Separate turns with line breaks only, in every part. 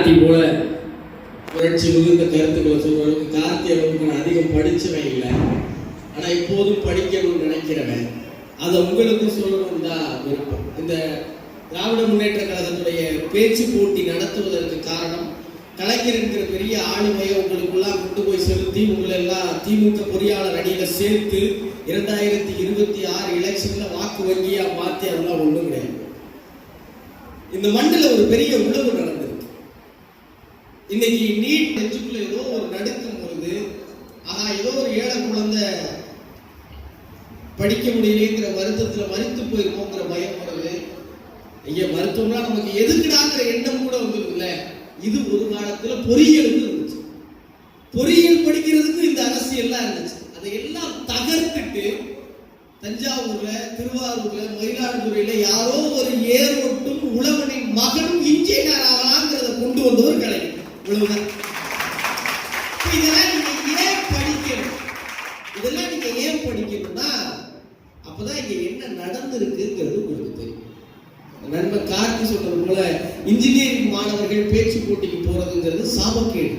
கார்த்தி போல புரட்சி மிகுந்த கருத்துக்களை சொல்றவங்க கார்த்தியை வந்து நான் அதிகம் படித்தவன் இல்லை. ஆனால் எப்போதும் படிக்கணும்னு நினைக்கிறவன். அதை உங்களுக்கு சொல்லணும் தான் விருப்பம். இந்த திராவிட முன்னேற்ற கழகத்துடைய பேச்சு போட்டி நடத்துவதற்கு காரணம் கலைஞர் என்கிற பெரிய ஆளுமையை உங்களுக்குள்ளாக கொண்டு போய் செலுத்தி உங்களை எல்லாம் திமுக பொறியாளர் அணியில் சேர்த்து இரண்டாயிரத்தி இருபத்தி ஆறு எலெக்ஷனில் வாக்கு வங்கியா மாற்றி அதெல்லாம் ஒன்றும் கிடையாது. இந்த மண்ணில் ஒரு பெரிய உழவு நடந்தது. இன்னைக்கு நீட் நெஞ்சுக்குள்ள ஏதோ ஒரு நடுக்கம் வருது. ஆனா ஏதோ ஒரு ஏழை குழந்தை படிக்க முடியலைங்கிற வருத்தத்துல மறித்து போயிருமோங்கிற பயம் வருது. ஐயா மருத்துவம்னா நமக்கு எதுக்குடாங்கிற எண்ணம் கூட வந்ததுல இது ஒரு காலத்துல பொறியியலுக்கு இருந்துச்சு. பொறியியல் படிக்கிறதுக்கு இந்த அரசியல்லாம் இருந்துச்சு. அதையெல்லாம் தகர்த்துட்டு தஞ்சாவூர்ல திருவாரூர்ல மயிலாடுதுறையில யாரோ ஒரு ஏரோட்டும் உழவனின் மகனும் இன்ஜினியர் ஆகலாங்கிறத கொண்டு வந்தவர் கலைஞர் இவ்வளவுதான் இப்ப இதெல்லாம் நீங்க ஏன் படிக்கணும்? இதெல்லாம் நீங்க ஏன் படிக்கணும்னா அப்பதான் இங்க என்ன நடந்திருக்குங்கிறது உங்களுக்கு தெரியும். நண்பர் கார்த்தி சொல்றது போல இன்ஜினியரிங் மாணவர்கள் பேச்சு போட்டிக்கு போறதுங்கிறது சாபக்கேடு.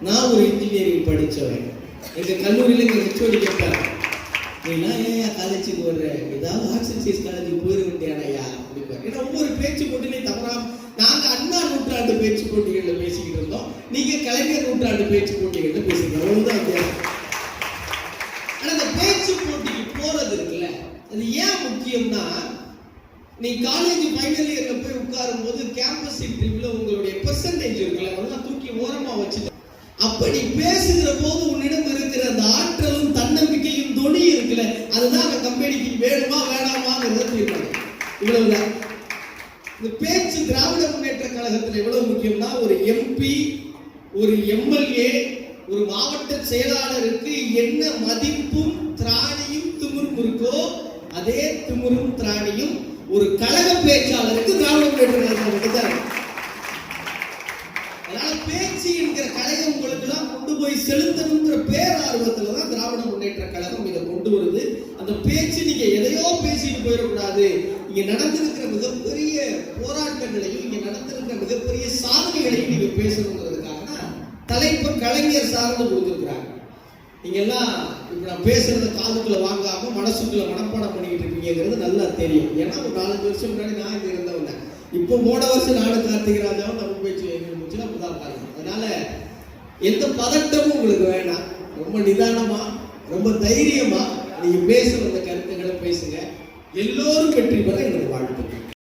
நான் ஒரு இன்ஜினியரிங் படித்தவன் எங்க கல்லூரியில எங்கள் ஹெச்ஓடி கேட்பாரு நீலாம் ஏன் காலேஜுக்கு வர்ற? ஏதாவது ஆர்ட்ஸ் அண்ட் சயின்ஸ் காலேஜுக்கு போயிருக்கிட்டியானையா அப்படிப்பாரு ஏன்னா ஒவ்வொரு பேச்சு போட்டிலையும் தவறாம நான் அண்ணா நூற்றாண்டு பேச்சு போட்டிகள்ல இருந்தோம் நீங்க கலைஞர் நூற்றாண்டு பேச்சு போட்டிகள்ல பேசுறீங்க. அவ்வளவுதான் வித்தியாசம் ஆனா அந்த பேச்சு போட்டிக்கு போறது இருக்குல்ல அது ஏன் முக்கியம்னா நீ காலேஜ் ஃபைனல் இயர்ல போய் உட்காரும் போது கேம்பஸ் இன்டர்வியூல உங்களுடைய பெர்சன்டேஜ் இருக்குல்ல அதெல்லாம் தூக்கி ஓரமா வச்சுட்டு அப்ப நீ பேசுகிற போது உன்னிடம் இருக்கிற அந்த ஆற்றலும் தன்னம்பிக்கையும் துணி இருக்குல்ல அதுதான் அந்த கம்பெனிக்கு வேணுமா வேணாமாங்கிறத தீர்மானம் இவ்வளவுதான். இந்த பேச்சு திராவிட முன்னேற்ற கழகத்தில் எவ்வளவு முக்கியம்னா ஒரு எம்பி ஒரு எம்எல்ஏ ஒரு மாவட்ட செயலாளருக்கு என்ன மதிப்பும் திராணியும் திமிரும் இருக்கோ அதே திமிரும் திராணியும் ஒரு கழக பேச்சாளருக்கு திராவிட முன்னேற்ற கழகம் தான் அதனால பேச்சு என்கிற கழகம் உங்களுக்கு எல்லாம் கொண்டு போய் செலுத்தணுங்கிற பேரார்வத்துல தான் திராவிட முன்னேற்ற கழகம் இதை கொண்டு வருது. அந்த பேச்சு நீங்க எதையோ பேசிட்டு போயிடக்கூடாது. இங்க நடந்திருக்கிற மிகப்பெரிய போராட்டங்களையும் இங்க நடந்திருக்கிற மிகப்பெரிய சாதனைகளையும் நீங்க பேசணுங்கிறதுக்காக தலைப்பு கலைஞர் சார்ந்து கொடுத்துருக்குறாங்க. நீங்க எல்லாம் இப்ப நான் பேசுறத காதுக்குள்ள வாங்காம மனசுக்குள்ள மனப்பாடம் பண்ணிக்கிட்டு இருக்கீங்கிறது நல்லா தெரியும். ஏன்னா ஒரு நாலஞ்சு வருஷம் முன்னாடி நான் இங்க இருந்தவங்க இப்போ போன வருஷம் நாடு கார்த்திகராஜாவும் தமிழ் நம்ம பேச்சு எங்களுக்கு அப்பதான் பாருங்க. அதனால எந்த பதட்டமும் உங்களுக்கு வேண்டாம். ரொம்ப நிதானமா ரொம்ப தைரியமா நீங்க பேசுற அந்த கருத்துக்களை பேசுங்க. எல்லோரும் வெற்றி பெற எங்களுடைய வாழ்த்துக்கள்.